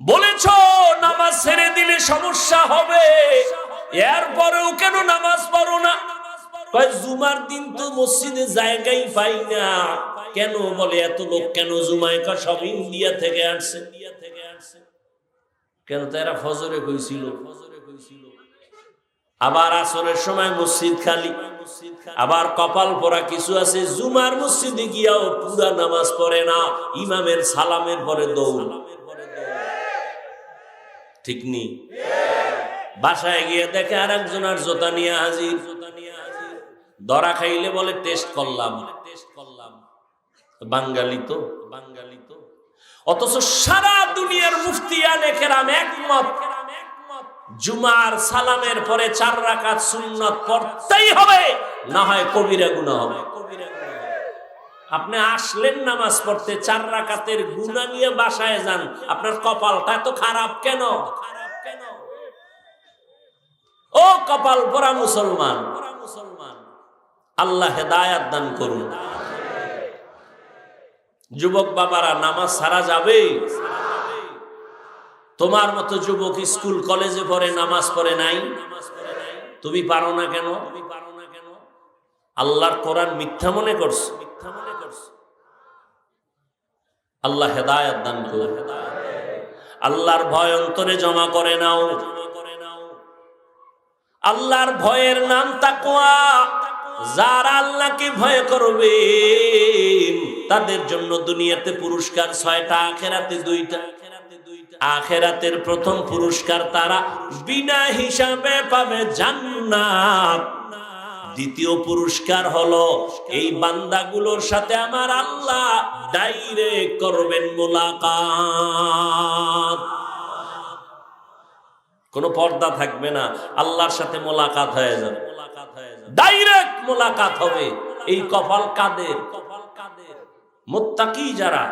বলেছ, নামাজ ছেড়ে দিলে সমস্যা হবে। এরপরেও কেন নামাজ পড়ো না? জুমার দিন তো মসজিদে জায়গাই পাই না। কেন বলে, এত লোক কেন জুমায় কা সব ইন্ডিয়া থেকে আসছে। কেন তারা ফজরে কইছিল ফজরে কইছিল? আবার আসরের সময় মসজিদ খালি। আবার কপাল পরা কিছু আছে, জুমার মসজিদে গিয়াও পুরা নামাজ পড়ে না। ইমামের সালামের পরে দৌড়। ঠিক নেই। বাসায় গিয়ে দেখে আর একজন আর জোতা নিয়ে হাজির। ধরা খাইলে বলে, টেস্ট করলাম। টেস্ট করলাম বাঙালি তো বাঙালি তো। অথচ সারা দুনিয়ার মুফতিয়ান কেরাম একমত, জুমার সালামের পরে চার রাকাত সুন্নত পড়তেই হবে, না হয় কবিরা গুনাহ হবে। আপনি আসলেন নামাজ পড়তে, চার রাকাতের গুণা নিয়ে বাসায় যান, আপনার কপালটা এত খারাপ কেন? ও কপাল পরা মুসলমান। মুসলমান আল্লাহ হেদায়াত দান করুন। যুবক বাবারা, নামাজ সারা যাবে তোমার মতো যুবক স্কুল, কলেজে পড়ে, নামাজ পড়ে নাই। তুমি পারো না কেন? তুমি পারো না কেন আল্লাহর কোরআন মিথ্যা মনে করছ। মিথ্যা মনে আল্লাহ হেদায়াত দান করুন। আল্লাহর ভয় অন্তরে জমা করে নাও। আল্লাহর ভয়ের নাম তাকওয়া। যারা আল্লাহকে ভয় করবে, তাদের জন্য দুনিয়াতে পুরস্কার ছয়টা, আখেরাতে দুইটা। আখেরাতের প্রথম পুরস্কার তারা বিনা হিসাবে পাবে জান্নাত। দ্বিতীয় পুরস্কার হলো, এই বান্দাগুলোর সাথে আমার আল্লাহ ডাইরেক্ট করবেন মোলাকাত। কোনো পর্দা থাকবে না, আল্লাহর সাথে মোলাকাত হয়ে যাবে। ডাইরেক্ট মোলাকাত হবে, এই কপাল কাদের কপাল কাদের? মোত্তাকি যারা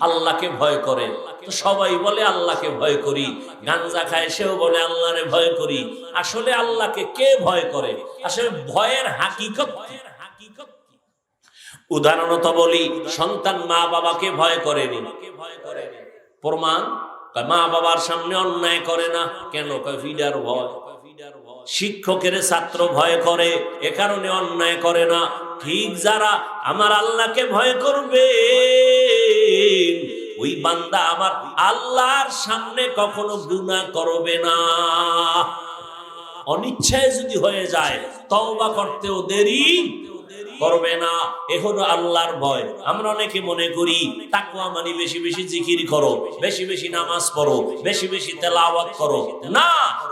আল্লাহকে ভয় করে। তো সবাই বলে, আল্লাহকে ভয় করি। গাঞ্জা খায় সেও বলে, আল্লাহরে ভয় করি। আসলে আল্লাহকে কে ভয় করে? আসলে ভয়ের হাকিকত হাকিকত উদাহরণত বলি, সন্তান মা বাবাকে ভয় করেনি। প্রমাণ? মা বাবার সামনে অন্যায় করে না। কেন? ফিডার ভয়। শিক্ষকের ছাত্র ভয় করে, এ কারণে অন্যায় করে না। ঠিক যারা, আমার আল্লাহকে ভয় করবে। ওই বান্দা আমার আল্লাহর সামনে কখনো গুণা করবে না। অনিচ্ছায় যদি হয়ে যায়, তওবা করতেও দেরি। করবে না এখনও আল্লাহর ভয়। আমরা অনেকে মনে করি তাকুয়া মানে বেশি বেশি জিকির করো, বেশি বেশি নামাজ পড়ো, বেশি বেশি তেলাওয়াত করো। না,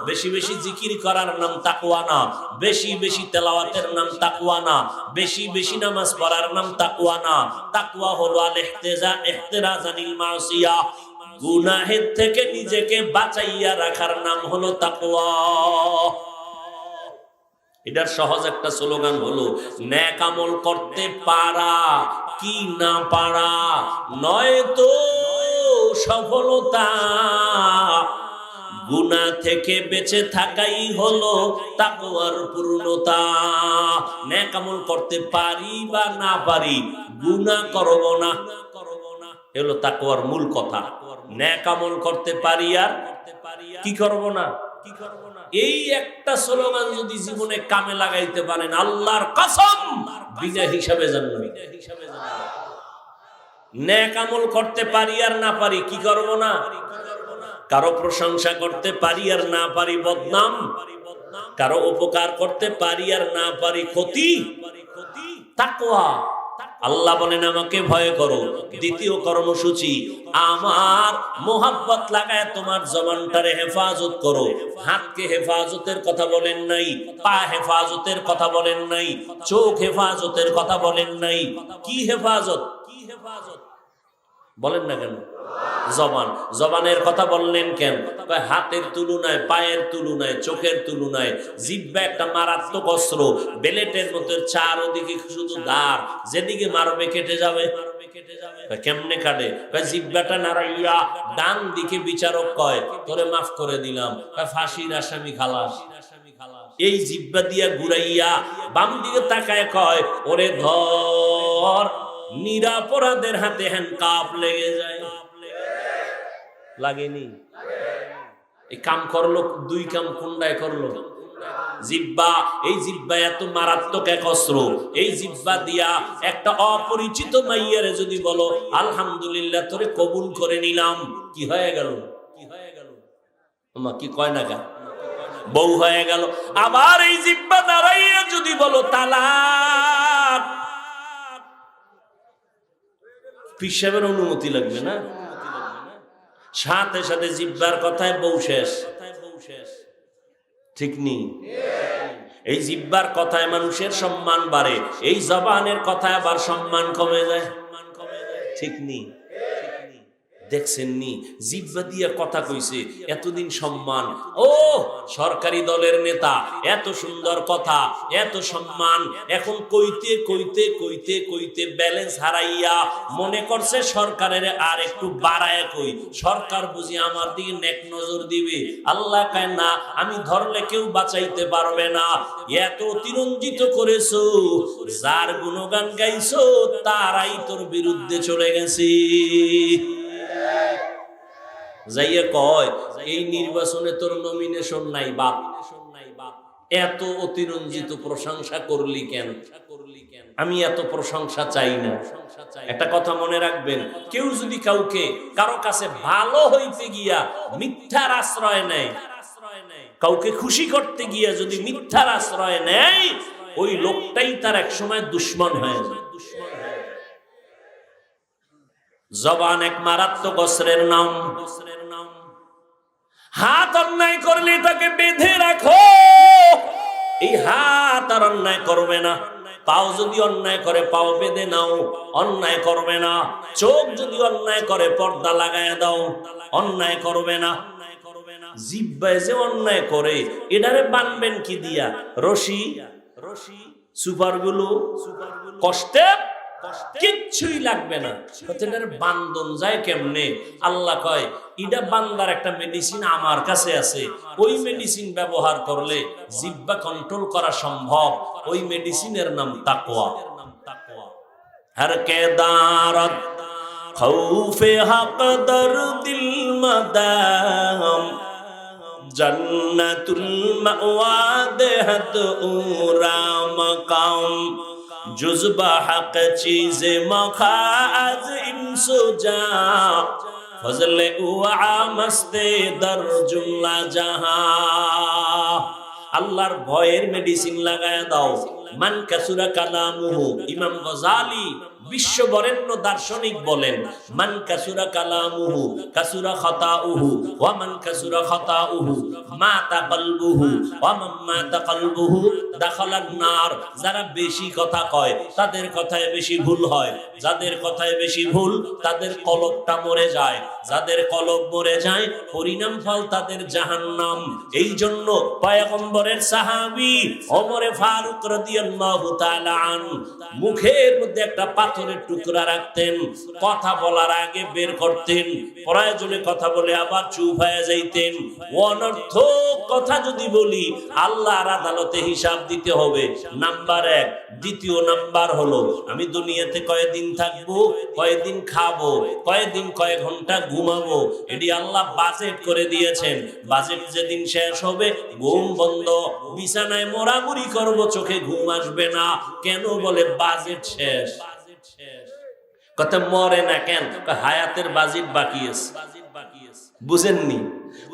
বেশি বেশি জিকির করার নাম তাকুয়া না, বেশি বেশি তেলাওয়াতের নাম তাকুয়া না, বেশি বেশি নামাজ পড়ার নাম তাকুয়া না। তাকুয়া হলো আল ইহতেজা, ইহতিরাজ আনিল মাসিয়া গুনাহের থেকে নিজেকে বাঁচাইয়া রাখার নাম হলো তাকুয়া এটার সহজ একটা স্লোগান হলো, ন্যাক আমল করতে পারা, কি না পারা নয় তো সফলতা। গুনা থেকে বেঁচে থাকাই হলো তাকওয়ার পূর্ণতা। ন্যাক আমল করতে পারি বা না পারি গুনা করব না। এলো তাকওয়ার মূল কথা। ন্যাক আমল করতে পারি আর কি করব না কি করব না? এই একটা স্লোগান যদি জীবনে কামে লাগাইতে পারেন, আল্লাহর কসম, বিনা হিসাবে জানবেন বিনা হিসাবে জানবেন করতে পারি আর না পারি, কি করব না? কারও প্রশংসা করতে পারি আর না পারি, বদনাম। কারও উপকার করতে পারি আর না পারি, ক্ষতি। তাকওয়া। আল্লাহ বলেন, আমাকে ভয় করো। দ্বিতীয় কর্মসূচি, আমার মোহাব্বত লাগায় তোমার জবানটারে হেফাজত করো। হাতকে হেফাজতের কথা বলেন নাই, পা হেফাজতের কথা বলেন নাই, চোখ হেফাজতের কথা বলেন নাই। কি হেফাজত? কি হেফাজত? বলেন না কেন? জবান। জবানের কথা বললেন কেন? হাতের তুলনায়, পায়ের তুলনায়, চোখের তুলনায় জিব্বা একটা মারাত্মক অস্ত্র। বেলেটের মতো চারদিকে শুধু ধার যেদিকে মারবে কেটে যাবে। ঘুরাইয়া বাম দিকে তাকায় কয়, ওরে ধর। নিরাপরাধের হাতে হ্যান্ড কাপ লেগে যায়। লাগেনি? এই কাম করল, দুই কাম কোনটায় করল। জিব্বা এই জিব্বা এত মারাত্মক এক অস্ত্র। এই জিব্বা দিয়া একটা অপরিচিত মাইয়ারে যদি বলো, আলহামদুলিল্লাহ, তোরে কবুল করে নিলাম। কি হয়ে গেল? কি হয়ে গেল? তোমা কি কয় না গা বউ হয়ে গেল। আবার এই জিব্বা দাঁড়াইয়া যদি বলো, তালাক পিসাবের অনুমতি লাগবে না? সাথে সাথে জিব্বার কথায় বউ শেষ। ঠিক নেই এই জিব্বার কথায় মানুষের সম্মান বাড়ে, এই জবানের কথায় আবার সম্মান কমে যায়। ঠিক নেই দেখছেন নি জিব্বা দিয়া কথা কইছে, এতদিন সম্মান। ও, সরকারি দলের নেতা, এত সুন্দর কথা, এত সম্মান। এখন কইতে কইতে কইতে কইতে ব্যালেন্স হারাইয়া মনে করছে সরকারের আর একটু বাড়ায় কই। সরকার বুঝি আমার দিকে নেক নজর দিবে। আল্লাহ কায়, না, আমি ধরলে কেউ বাঁচাইতে পারবে না। এত অতিরঞ্জিত করেছ, যার গুণগান গাইছো, তারাই তোর বিরুদ্ধে চলে গেছে। যাইয়া কয়, এই নির্বাচনে তোর নমিনেশন নাই, বাপ। এত অতিরঞ্জিত প্রশংসা করলি কেন? আমি এত প্রশংসা চাই না। একটা কথা মনে রাখবেন, কেউ যদি কাউকে, কারও কাছে ভালো হইতে গিয়া মিথ্যার আশ্রয় নেয়, কাউকে খুশি করতে গিয়া যদি মিথ্যার আশ্রয় নেয়, ওই লোকটাই তার এক সময় দুশ্মন হয়ে যায়। জবান এক মারাত্মক অস্ত্রের নাম। অস্ত্রের হাত অন্যায় করলে তাকে বেঁধে রাখো। এই হাত আর অন্যায় করবে না। পাও যদি অন্যায় করে, পাও বেঁধে নাও। অন্যায় করবে না। চোখ যদি অন্যায় করে, পর্দা লাগায় দাও। অন্যায় করবে না। জিব্বায় যে অন্যায় করে, এটারে বানবেন কি দিয়া? রশি? রশি? সুপারগুলো? কষ্টে কিচ্ছুই লাগবে না। এটার বান্ধন যায় কেমনে? আল্লাহ কয় ইটা বান্দার একটা মেডিসিন আমার কাছে আছে। ওই মেডিসিন ব্যবহার করলে জিব্বা কন্ট্রোল করা সম্ভব। ওই মেডিসিনের নাম তাকওয়া। হর কেদারত খৌফে হক দর দিল মদাম। জন্নতুল মাওয়া দেহত উরা মকাম। জুজবা হক চিজ মখা আজ ইনসু যা ফজলে উআ মস্তে দর জুমলা জাহা আল্লাহর ভয়ের মেডিসিন লাগায় দাও। মান কাসুরা কালামুহু। ইমাম গজালি বিশ্ব বরেণ্য দার্শনিক বলেন, মান কাসুরা কালামুহু, কাসুরা খাতাউহু, ওয়া মান কাসুরা খাতাউহু মাতা কলবুহু, ওয়া মান মাতা কলবুহু, দাখালান নার। যারা বেশি কথা কয়, তাদের কথায় বেশি ভুল হয়। যাদের কথায় বেশি ভুল, তাদের কলবটা মরে যায়। যাদের কলব মরে যায়, পরিণাম ফল তাদের জাহান্নাম। এই জন্য পয়গম্বরের সাহাবী ওমরে ফারুক রাদিয়াল্লাহু তাআলা আন, মুখের মধ্যে একটা পাথরের টুকরা রাখতেন, কথা বলার আগে বের করতেন, প্রয়োজনে কথা বলে আবার চুপ হয়ে যাইতেন। অনর্থ কথা যদি বলি, আল্লাহর আদালতে হিসাব দিতে হবে। নাম্বার এক। দ্বিতীয় নাম্বার হলো, আমি দুনিয়াতে কয়েকদিন থাকব কয়েকদিন খাব কয়েকদিন কয়েক ঘণ্টা ঘুমাবো, এটি আল্লাহ বাজেট করে দিয়েছেন। বাজেট যেদিন শেষ হবে, ঘুম বন্ধ। বিছানায় মোড়ামুড়ি করব, চোখে ঘুম আসবে না। কেন বলে বাজেট শেষ? কথা মরে না কেন? হায়াতের বাজেট বাকি আছে। বুঝেননি?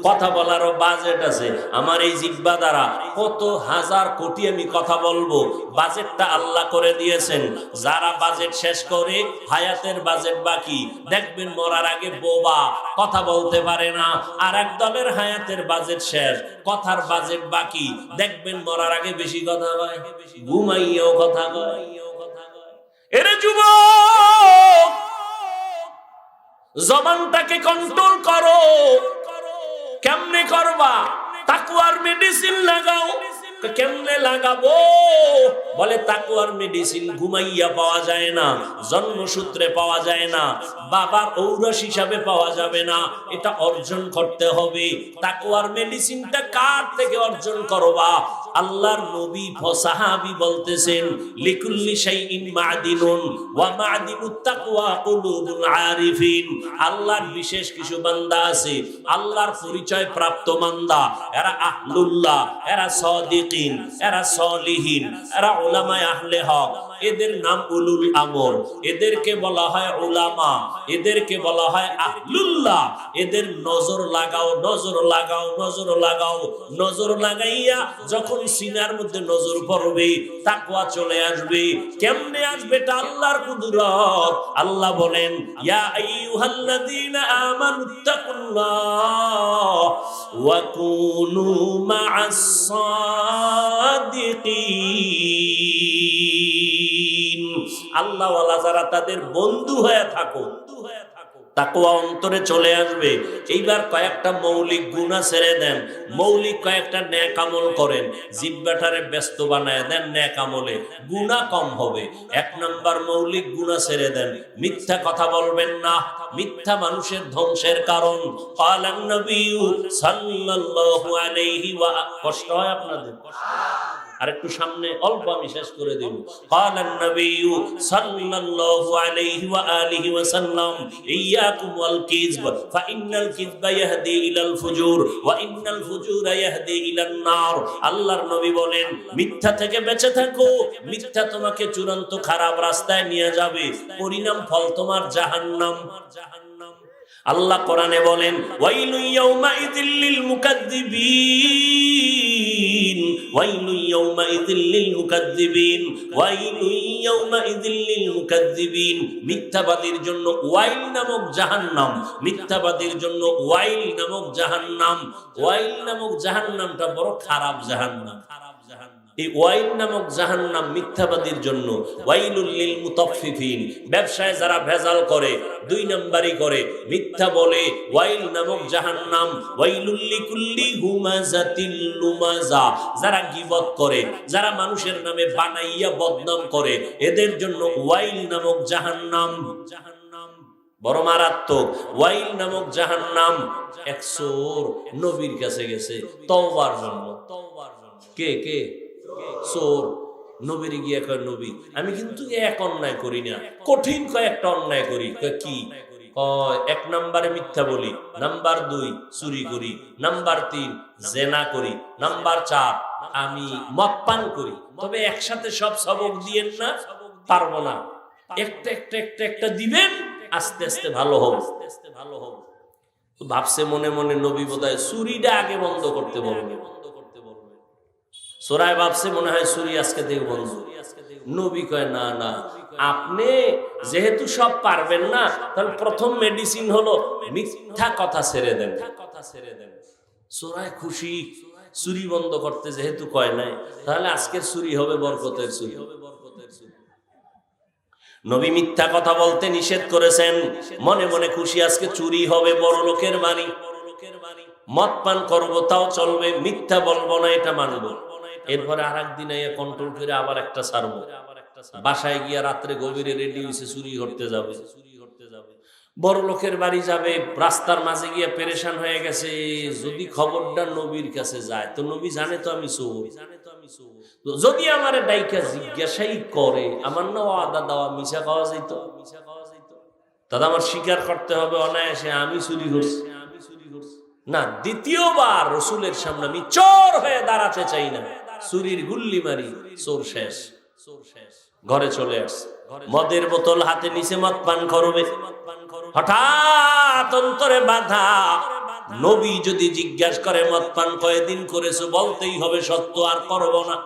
কথা বলারও বাজেট আছে। আমার এই জিব্বা দ্বারা কত হাজার কোটি আমি কথা বলব। বাজেটটা আল্লাহ করে দিয়েছেন। যারা বাজেট শেষ করে, হায়াতের বাজেট বাকি। দেখবেন মরার আগে বোবা কথা বলতে পারে না। আর এক দলের হায়াতের বাজেট শেষ, কথার বাজেট বাকি। দেখবেন মরার আগে বেশি কথা কয়। ঘুমাইয়েও কথা কয়। এরে যুবক, জবানটাকে কন্ট্রোল করো। কেমনে করবা? তাকুয়ার মেডিসিন লাগাও। কেমনে লাগাবো? বলে তাকুয়ার মেডিসিন ঘুমাইয়া পাওয়া যায় না, জন্মসূত্রে পাওয়া যায় না, বাবার ঔরস হিসাবে পাওয়া যাবে না, এটা অর্জন করতে হবে। তাকুয়ার মেডিসিনটা কার থেকে অর্জন করবা? আল্লাহর নবী সাহাবি বলতেছেন, লিকুল্লি শাইইন মাদিনুন ওয়া মাদিনুত তাকওয়া কুলুবুল আরিফিন। আল্লাহর বিশেষ কিছু বান্দা আছে, আল্লাহর পরিচয় প্রাপ্ত বান্দা। এরা আহলুল্লাহ, এরা সাদিকিন, এরা সলিহিন, এরা উলামায়ে আহলে হক। এদের নাম উলুল আমর এদেরকে বলা হয় উলামা। এদেরকে বলা হয় আহলুল্লাহ। এদের নজর লাগাও নজর লাগাও নজর লাগাও। নজর লাগাইয়া যখন সিনার মধ্যে নজর পড়বে, তাকওয়া চলে আসবে। কেমনে আসবে এটা আল্লাহর কুদরত? আল্লাহ বলেন, ইয়া আইয়ুহাল্লাযীনা আমানুত্তাকুল্লাহ ওয়া কুনু মা'আস সাদিকিন আল্লাহওয়ালা যারা তাদের বন্ধু হয়ে থাকো তাকুয়া অন্তরে চলে আসবে। এইবার কয়েকটা মৌলিক গুণা ছেড়ে দেন। মৌলিক কয়েকটা ন্যাক আমল করেন ব্যস্ত বানায় দেন ন্যাক আমলে। গুণা কম হবে। এক নাম্বার মৌলিক গুণা ছেড়ে দেন। মিথ্যা কথা বলবেন না। মিথ্যা মানুষের ধ্বংসের কারণ। কষ্ট হয় আপনাদের? আর একটু সামনে অল্প আমি শেষ করে দিব قال النبي صلى الله عليه واله وسلم اياكم والكذب فان الكذب يهدي الى الفجور وان الفجور يهدي الى النار আল্লাহর নবী বলেন মিথ্যা থেকে বেঁচে থাকো মিথ্যা তোমাকে চূড়ান্ত খারাপ রাস্তায় নিয়ে যাবে পরিণাম ফল তোমার জাহান্নাম জাহান্নাম আল্লাহ কোরআনে বলেন ওয়াইলু ইয়াউমাইযিল লিল মুকাদ্দিবিন ওয়াইলু يومئذ للمكذبين ويل يومئذ للمكذبين মিথ্যাবাদীর জন্য ওয়াইল নামক জাহান্নাম, মিথ্যাবাদীর জন্য ওয়াইল নামক জাহান্নাম। ওয়াইল নামক জাহান্নামটা বড় খারাপ জাহান্নাম খারাপ জাহান্নাম। এই ওয়াইল নামক জাহান্নাম মিথ্যাবাদীর জন্য ওয়াইলুল লিল মুতাফফিফিন। ব্যবসায় যারা ভেজাল করে, দুই নাম্বারই করে, মিথ্যা বলে ওয়াইল নামক জাহান্নাম ওয়াইলুল লিকুল্লি হুমাজাতিল লুমাজা। যারা গীবত করে, যারা মানুষের নামে বানাইয়া বদনাম করে, এদের জন্য ওয়াইল নামক জাহান্নাম জাহান্নাম বড় মারাত্মক। ওয়াইল নামক জাহান্নাম এক নবীর কাছে গেছে তওবার জন্য তওবার জন্য। কে কে? চোর, নবীর গিয়ে কয়, নবী, আমি কিন্তু এক অন্যায় করি না, কঠিন কয়েকটা অন্যায় করি। কি? এক নাম্বারে মিথ্যা বলি, নাম্বার দুই চুরি করি, নাম্বার তিন জেনা করি, নাম্বার চার আমি মদ পান করি। তবে একসাথে সব সবক দিয়েন না, পারব না। একটা একটা একটা একটা দিবেন, আস্তে আস্তে ভালো হোক। আস্তে আস্তে ভালো হোক ভাবছে মনে মনে নবী বোধ হয় চুরিটা আগে বন্ধ করতে বলবে বন্ধ করতে বলবে। সোরায় ভাবছে মনে হয় চুরি আজকে থেকে নবী কয়, না না, আপনি যেহেতু সব পারবেন না, তাহলে প্রথম মেডিসিন হলো মিথ্যা কথা ছেড়ে দেন। কথা ছেড়ে দেন সোরায় খুশি চুরি বন্ধ করতে যেহেতু কয় নাই, তাহলে আজকের চুরি হবে বরকতের চুরি হবে বরকতের নবী মিথ্যা কথা বলতে নিষেধ করেছেন। মনে মনে খুশি, আজকে চুরি হবে, বড় লোকের বাণী। মদ পান করব, তাও চলবে, মিথ্যা বলব না, এটা মানবো। এরপরে আর একদিন কন্ট্রোল করে আবার একটা ছাড়বো। বাসায় গিয়া রাত্রে গভীরে রেডি হয়েছে চুরি করতে যাবে। চুরি করতে যাবে বড় লোকের বাড়ি যাবে, রাস্তার মাঝে গিয়ে পেরেশান হয়ে গেছে। যদি খবরটা নবীর কাছে যায়, তো নবী জানে তো আমি চোর। জানে তো আমি চোর যদি আমার ডাইকা জিজ্ঞাসাই করে, আমার না আদা দেওয়া মিশা খাওয়া যাইত। মিশা খাওয়া যাইত দাদা আমার স্বীকার করতে হবে অনায়াসে আমি চুরি করছি আমি চুরি করছি। না, দ্বিতীয়বার রসুলের সামনে আমি চোর হয়ে দাঁড়াতে চাই না। চুরির গুল্লি মারি, চোর শেষ। ঘরে চলে আস মদের বোতল হাতে নিচে মদ পান করবে। হঠাৎ অন্তরে বাধা। নবী যদি জিজ্ঞাসা করে, মদ পান কয়েকদিন করেছ, বলতেই হবে সত্য, আর করব না।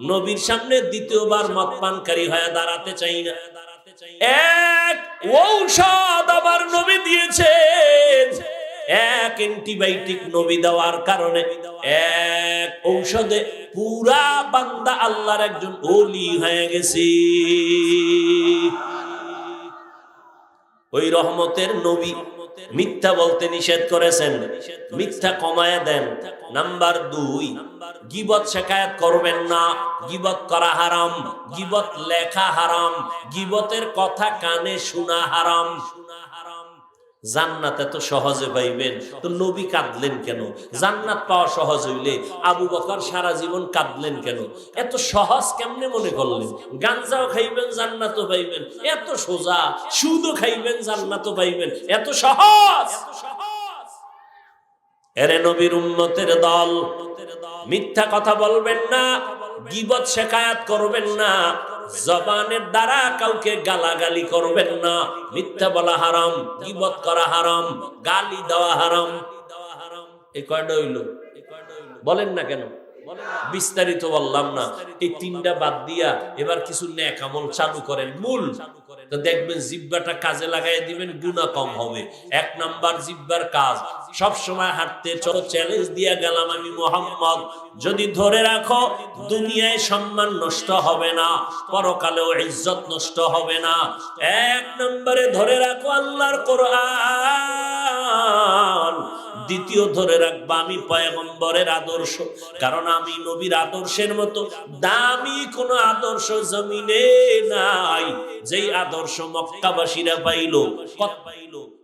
নবীর সামনে দ্বিতীয়বার মদ পানকারী হয়ে দাঁড়াতে চাই না। এক ঔষধ আবার নবী দিয়েছেন। এক অ্যান্টিবায়োটিক নবী দেওয়ার কারণে এক ঔষধে পুরা বান্দা আল্লাহর একজন ওলি হয়ে গেছে। ওই রহমতের নবী মিথ্যা বলতে নিষেধ করেছেন, মিথ্যা কমায় দেন। নাম্বার দুই, গিবত শেখায়ত করবেন না। গিবত করা হারাম, গিবত লেখা হারাম, গিবতের কথা কানে শোনা হারাম। শোনা হারাম জান্নাত এত সহজে পাইবেন? তো নবী কাঁদলেন কেন? জান্নাত পাওয়া সহজ হইলে আবু বকর সারা জীবন কাঁদলেন কেন? এত সহজ কেমনে মনে করলেন? গাঞ্জাও খাইবেন, জান্নাতও পাইবেন। এত সোজা সুদও খাইবেন, জান্নাতও পাইবেন। এত সহজ! এরে নবীর উম্মতের দল, মিথ্যা কথা বলবেন না, গিবত শেখায়াত করবেন না। জবানের দ্বারা কাউকে গালাগালি করবেন না। মিথ্যা বলা হারাম, গিবত করা হারাম, গালি দেওয়া হারাম। এই কয়টা হইল? বলেন না কেন? বিস্তারিত বললাম না। এই তিনটা বাদ দিয়া এবার কিছু ন্যাক আমল চালু করেন। মূল তো দেখবেন জিব্বাটা কাজে লাগাই দিবেন গুণা কম হবে। এক নাম্বার জিব্বার কাজ, সব সময় হাঁটতে চলো চ্যালেঞ্জ দিয়া গেলাম আমি মোহাম্মদ। যদি ধরে রাখো, দুনিয়ায় সম্মান নষ্ট হবে না, পরকালেও ইজ্জত নষ্ট হবে না। এক নম্বরে ধরে রাখো আল্লাহর কোরআন। দ্বিতীয় ধরে রাখব, আমি পয়গম্বরের আদর্শ। কারণ আমি নবীর আদর্শের মতো। দামি কোনো আদর্শ জমিনে নাই। যেই আদর্শ মক্কাবাসীরা পাইল, কত পাইল?